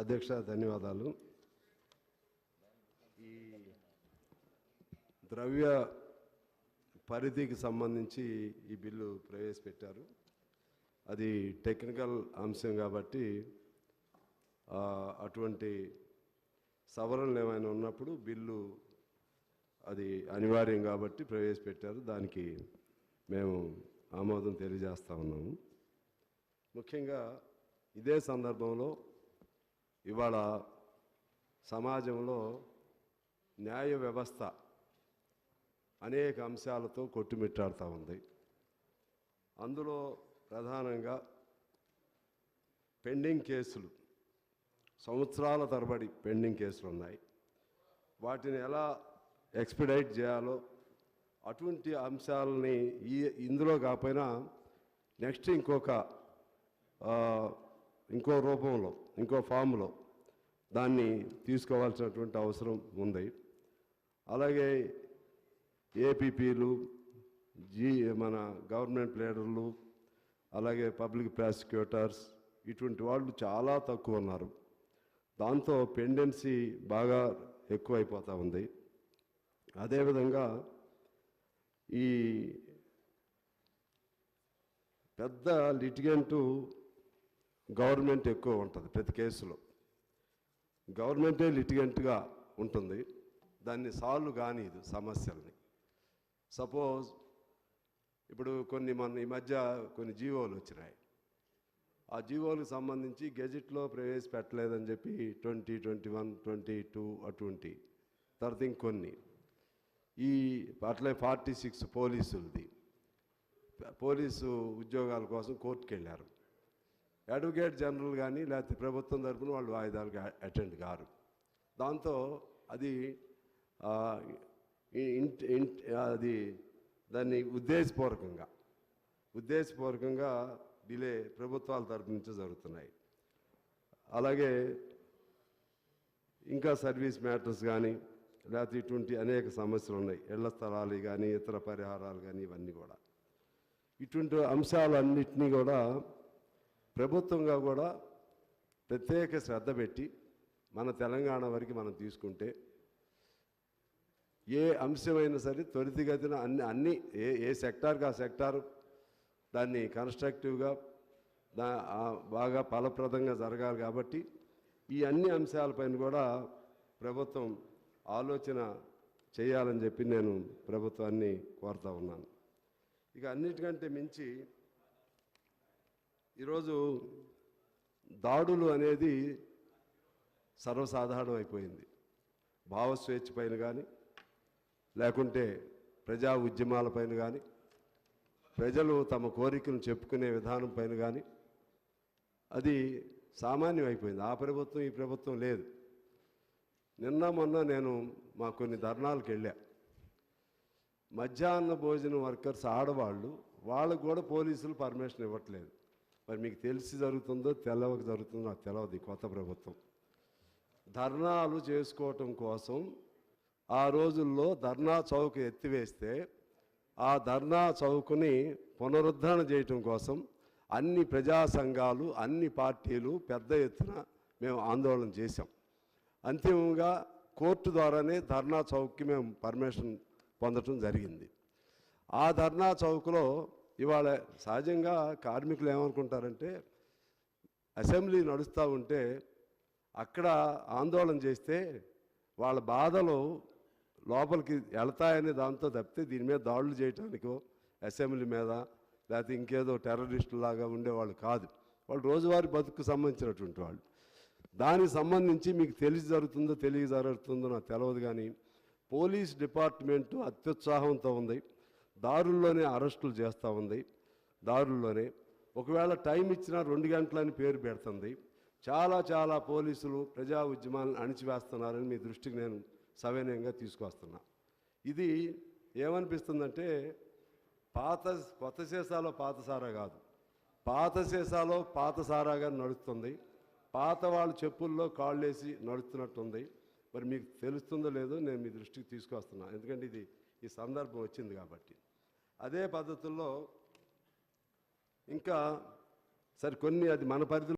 అధ్యక్ష ధన్యవాదాలు. ఈ ద్రవ్య పరిధికి సంబంధించి ఈ బిల్లు ప్రవేశపెట్టారు. అది టెక్నికల్ అంశం కాబట్టి అటువంటి సవరణలు ఏమైనా ఉన్నప్పుడు బిల్లు అది అనివార్యం కాబట్టి ప్రవేశపెట్టారు. దానికి మేము ఆమోదం తెలియజేస్తా ఉన్నాము. ముఖ్యంగా ఇదే సందర్భంలో ఇవాళ సమాజంలో న్యాయ వ్యవస్థ అనేక అంశాలతో కొట్టుమిట్టాడుతూ ఉంది. అందులో ప్రధానంగా పెండింగ్ కేసులు సంవత్సరాల తరబడి పెండింగ్ కేసులు ఉన్నాయి వాటిని ఎలా ఎక్స్పిడైట్ చేయాలో అటువంటి అంశాలని ఈ ఇందులో కాకపోయినా నెక్స్ట్ ఇంకొక ఇంకో రూపంలో ఇంకో ఫామ్లో దాన్ని తీసుకోవాల్సినటువంటి అవసరం ఉంది. అలాగే ఏపీపీలు జీ మన గవర్నమెంట్ లీడర్లు అలాగే పబ్లిక్ ప్రాసిక్యూటర్స్ ఇటువంటి వాళ్ళు చాలా తక్కువ ఉన్నారు. దాంతో పెండెన్సీ బాగా ఎక్కువైపోతూ ఉంది. అదేవిధంగా ఈ పెద్ద లిటిగెంటు గవర్నమెంట్ ఎక్కువ ఉంటుంది ప్రతి కేసులో. గవర్నమెంటే లిటిగెంట్గా ఉంటుంది. దాన్ని సాల్వ్ కానిది సమస్యల్ని. సపోజ్ ఇప్పుడు కొన్ని మన ఈ మధ్య కొన్ని జీవోలు వచ్చినాయి. ఆ జీవోలకు సంబంధించి గెజిట్లో ప్రవేశపెట్టలేదని చెప్పి twenty twenty one twenty two అటువంటి తర్వాత ఇంకొన్ని. ఈ అట్లే ఫార్టీ సిక్స్ పోలీసులది. పోలీసు ఉద్యోగాల కోసం కోర్టుకు వెళ్ళారు అడ్వకేట్ జనరల్ కానీ లేకపోతే ప్రభుత్వం తరపున వాళ్ళు వాయిదాలకు అటెండ్ కారు. దాంతో అది ఇంట్ ఇంట్ అది దాన్ని ఉద్దేశపూర్వకంగా ఉద్దేశపూర్వకంగా డిలే ప్రభుత్వాల తరపు నుంచి జరుగుతున్నాయి. అలాగే ఇంకా సర్వీస్ మ్యాటర్స్ కానీ లేకపోతే ఇటువంటి అనేక సమస్యలు ఉన్నాయి. ఇళ్ళ స్థలాలు కానీ ఇతర పరిహారాలు కానీ ఇవన్నీ కూడా. ఇటువంటి అంశాలన్నింటినీ కూడా ప్రభుత్వంగా కూడా ప్రత్యేక శ్రద్ధ పెట్టి మన తెలంగాణ వరకు మనం తీసుకుంటే ఏ అంశమైనా సరే త్వరితగతిన అన్ని అన్ని ఏ ఏ సెక్టార్కి ఆ సెక్టార్ దాన్ని కన్స్ట్రక్టివ్గా దా బాగా ఫలప్రదంగా జరగాలి కాబట్టి ఈ అన్ని అంశాలపైన కూడా ప్రభుత్వం ఆలోచన చేయాలని చెప్పి నేను ప్రభుత్వాన్ని కోరుతా ఉన్నాను. ఇక అన్నిటికంటే మించి ఈరోజు దాడులు అనేది సర్వసాధారణం అయిపోయింది. భావస్వేచ్ఛ పైన కానీ లేకుంటే ప్రజా ఉద్యమాలపైన కానీ ప్రజలు తమ కోరికలను చెప్పుకునే విధానం పైన కానీ అది సామాన్యం అయిపోయింది. ఆ ప్రభుత్వం ఈ ప్రభుత్వం లేదు. నిన్న మొన్న నేను మా కొన్ని ధర్నాలకు వెళ్ళా. మధ్యాహ్న భోజనం వర్కర్స్ ఆడవాళ్ళు వాళ్ళకు కూడా పోలీసులు పర్మిషన్ ఇవ్వట్లేదు. మరి మీకు తెలిసి జరుగుతుందో తెలవక జరుగుతుందో నాకు తెలవదు కొత్త ప్రభుత్వం. ధర్నాలు చేసుకోవటం కోసం ఆ రోజుల్లో ధర్నా చౌక్ ఎత్తివేస్తే ఆ ధర్నా చౌక్ని పునరుద్ధరణ చేయటం కోసం అన్ని ప్రజా సంఘాలు అన్ని పార్టీలు పెద్ద ఎత్తున మేము ఆందోళన చేశాం. అంతిమంగా కోర్టు ద్వారానే ధర్నా చౌక్కి మేము పర్మిషన్ పొందటం జరిగింది. ఆ ధర్నా చౌక్లో ఇవాళ సహజంగా కార్మికులు ఏమనుకుంటారంటే అసెంబ్లీ నడుస్తూ ఉంటే అక్కడ ఆందోళన చేస్తే వాళ్ళ బాధలు లోపలికి వెళతాయనే దాంతో తప్పితే దీని మీద దాడులు చేయటానికో అసెంబ్లీ మీద లేకపోతే ఇంకేదో టెర్రరిస్టులాగా ఉండేవాళ్ళు కాదు. వాళ్ళు రోజువారీ బతుకు సంబంధించినటువంటి వాళ్ళు. దానికి సంబంధించి మీకు తెలిసి జరుగుతుందో తెలియ జరుగుతుందో నాకు తెలియదు కానీ పోలీస్ డిపార్ట్మెంటు అత్యుత్సాహంతో ఉంది. దారుల్లోనే అరెస్టులు చేస్తూ ఉంది. దారుల్లోనే. ఒకవేళ టైం ఇచ్చినా రెండు గంటలని పేరు పెడుతుంది. చాలా చాలా పోలీసులు ప్రజా ఉద్యమాలను అణిచివేస్తున్నారని మీ దృష్టికి నేను సవినయంగా తీసుకొస్తున్నా ఇది ఏమనిపిస్తుందంటే పాత కొత్త శేషాలో పాతసారా కాదు. పాత సీసాలో పాతసారాగా నడుస్తుంది. పాత వాళ్ళ చెప్పుల్లో కాళ్ళేసి నడుస్తున్నట్టుంది. మరి మీకు తెలుస్తుందో లేదో నేను మీ దృష్టికి తీసుకొస్తున్నా ఎందుకంటే ఇది ఈ సందర్భం వచ్చింది కాబట్టి. అదే పద్ధతుల్లో ఇంకా సరే కొన్ని అది మన పరిధిలో